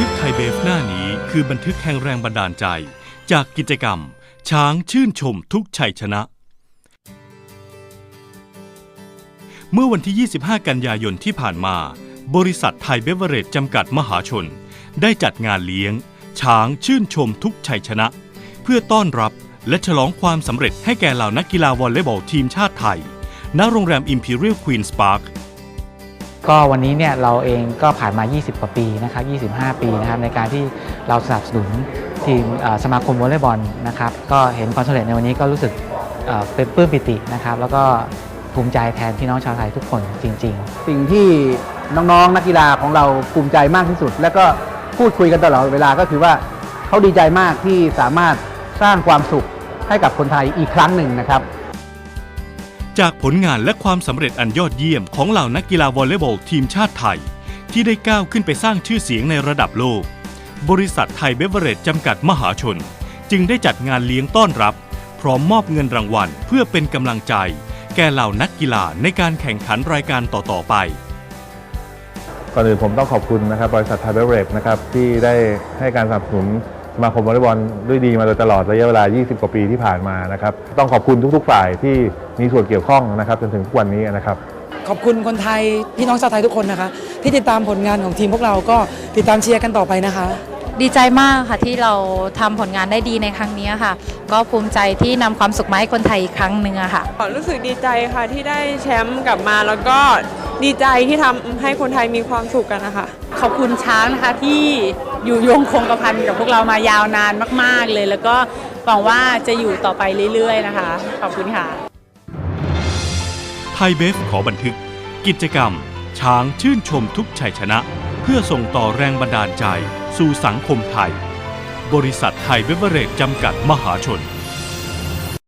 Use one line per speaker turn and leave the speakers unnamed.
ทึกไทยเบฟหน้านี้คือบันทึกแห่งแรงบันดาลใจ จากกิจกรรม ช้างชื่นชมทุกชัยชนะ เมื่อวันที่ 25 กันยายนที่ผ่านมา บริษัทไทยเบเวอเรจจำกัดมหาชน ได้จัดงานเลี้ยง ช้างชื่นชมทุกชัยชนะ เพื่อต้อนรับและฉลองความสำเร็จให้แก่เหล่านักกีฬาวอลเลย์บอลทีมชาติไทย ณ โรงแรม Imperial Queen's Park
ก็วันนี้เนี่ยเราเองก็ผ่านมา 20 กว่าปีนะครับ 25 ปีนะครับในการที่เราสนับสนุนทีมสมาคมวอลเลย์บอลนะครับก็เห็นความสำเร็จในวันนี้ก็รู้สึกเอ่อเป็นปลื้มปิตินะครับ แล้วก็ภูมิใจแทนพี่น้องชาวไทยทุกคนจริง ๆ
สิ่งที่น้องๆนักกีฬาของเราภูมิใจมากที่สุด แล้วก็พูดคุยกันตลอดเวลาก็คือว่าเขาดีใจมากที่สามารถสร้างความสุขให้กับคนไทยอีกครั้งหนึ่งนะครับ
จากผลงานและความสำเร็จอันยอดเยี่ยมของเหล่านักกีฬาวอลเลย์บอลทีมชาติไทย ที่ได้ก้าวขึ้นไปสร้างชื่อเสียงในระดับโลก บริษัทไทยเบเวอร์เรจจำกัดมหาชน จึงได้จัดงานเลี้ยงต้อนรับ พร้อมมอบเงินรางวัล เพื่อเป็นกำลังใจ แก่เหล่านักกีฬาในการแข่งขันรายการต่อๆไป
ก่อนอื่นผมต้องขอบคุณนะครับบริษัทไทยเบเวอร์เรจนะครับที่ได้ให้การสนับสนุนสมาคมวอลเลย์บอลด้วยดีมาโดยตลอดระยะเวลา 20 กว่าปีที่ผ่านมานะครับ ต้องขอบคุณทุก ๆ ฝ่ายที่ มีส่วนเกี่ยวข้องนะครับจนถึงทุกวันนี้นะครับ
ขอบคุณคนไทยพี่น้องชาวไทยทุกคนนะคะ ที่ติดตามผลงานของทีมพวกเราก็ติดตามเชียร์กันต่อไปนะคะ
ดีใจมากค่ะที่เราทำผลงานได้ดีในครั้งนี้ค่ะ ก็ภูมิใจที่นำความสุขมาให้คนไทยอีกครั้งหนึ่งอะค่ะ
รู้สึกดีใจค่ะที่ได้แชมป์กลับมาแล้วก็ดีใจที่ทำให้คนไทยมีความสุขกันนะคะ
ขอบคุณช้างนะคะที่อยู่ยงคงกระพันกับพวกเรามายาวนานมาก ๆเลย แล้วก็หวังว่าจะอยู่ต่อไปเรื่อย ๆ นะคะ ขอบคุณค่ะ
ไทยเบฟขอบันทึก กิจกรรม ช้างชื่นชมทุกชัยชนะ เพื่อส่งต่อแรงบันดาลใจ สู่สังคมไทย บริษัทไทยเบเวอเรจจำกัดมหาชน